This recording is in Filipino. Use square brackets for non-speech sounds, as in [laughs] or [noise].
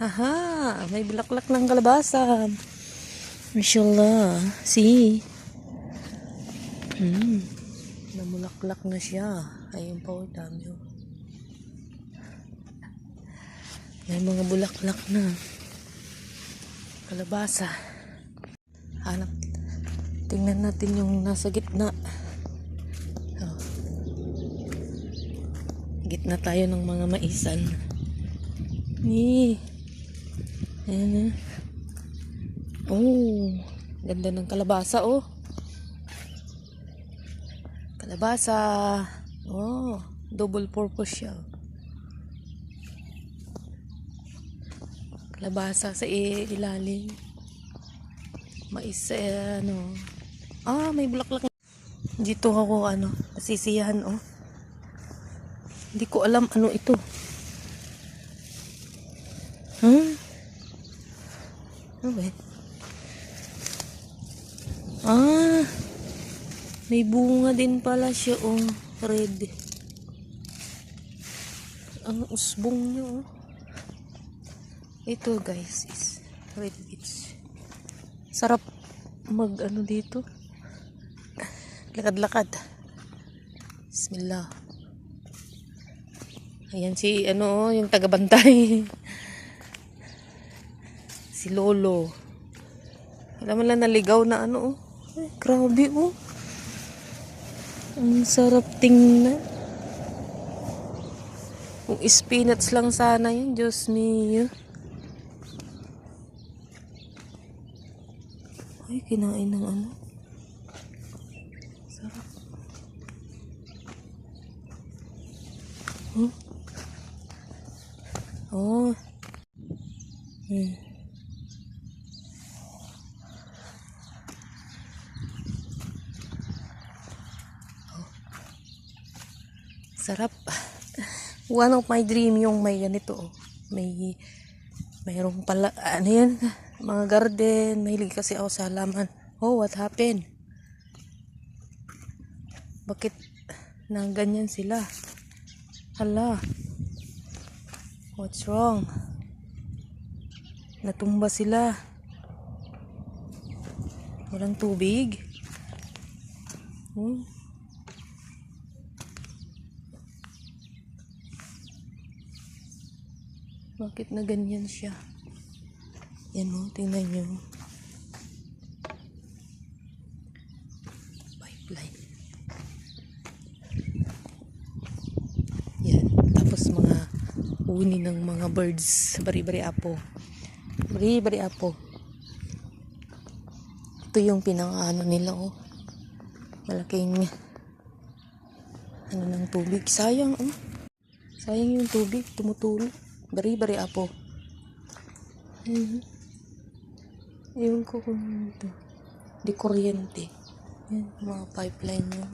Haha, may bulaklak ng kalabasa. Mashallah. See? Hmm. Namulaklak na siya. Ayun pa, dami. oh. May mga bulaklak na. Kalabasa. Hanap. Tingnan natin yung nasa gitna. Oh. Gitna tayo ng mga maisan. Ni. Ayan na. Oh, ganda ng kalabasa oh. Kalabasa. Oh, double purpose siya. Kalabasa sa ilalim. Mais eh, ano. Ah, may bulaklak. Dito ako ano, nasisiyahan oh. Hindi ko alam ano ito. Ano ba? Ah, may bunga din pala siya, oh. Red. Ang usbong niya, oh. Ito, guys, is red beach. Sarap mag, ano dito. Lakad-lakad. Bismillah. Ayan si, ano, oh, yung tagabantay. [laughs] si Lolo. Wala man lang naligaw na ano, oh. Ay, grabe, oh. Ang sarap tingnan. Kung spinach lang sana yun, Diyos mio. Ay, kinain ng ano. Sarap. Hmm? Oh. Hmm. Sarap. One of my dream yung may ganito. oh. May mayroong pala ano yan? Mga garden. Mahilig kasi ako sa halaman. Oh, what happened? Bakit nang ganyan sila? Hala. What's wrong? Natumba sila. Walang tubig. Hmm. Bakit na ganyan siya? Yan o, tingnan nyo. Pipeline. Yan. Tapos mga uni ng mga birds. Bari-bari apo. Bari-bari apo. Ito yung pinang-ano nila oh. Malaking ano ng tubig. Sayang oh. Sayang yung tubig. Tumutulo. Bari-bari apo. Mhm. Ewan ko kung ano ito. Di kuryente. Yan, mga pipeline yun.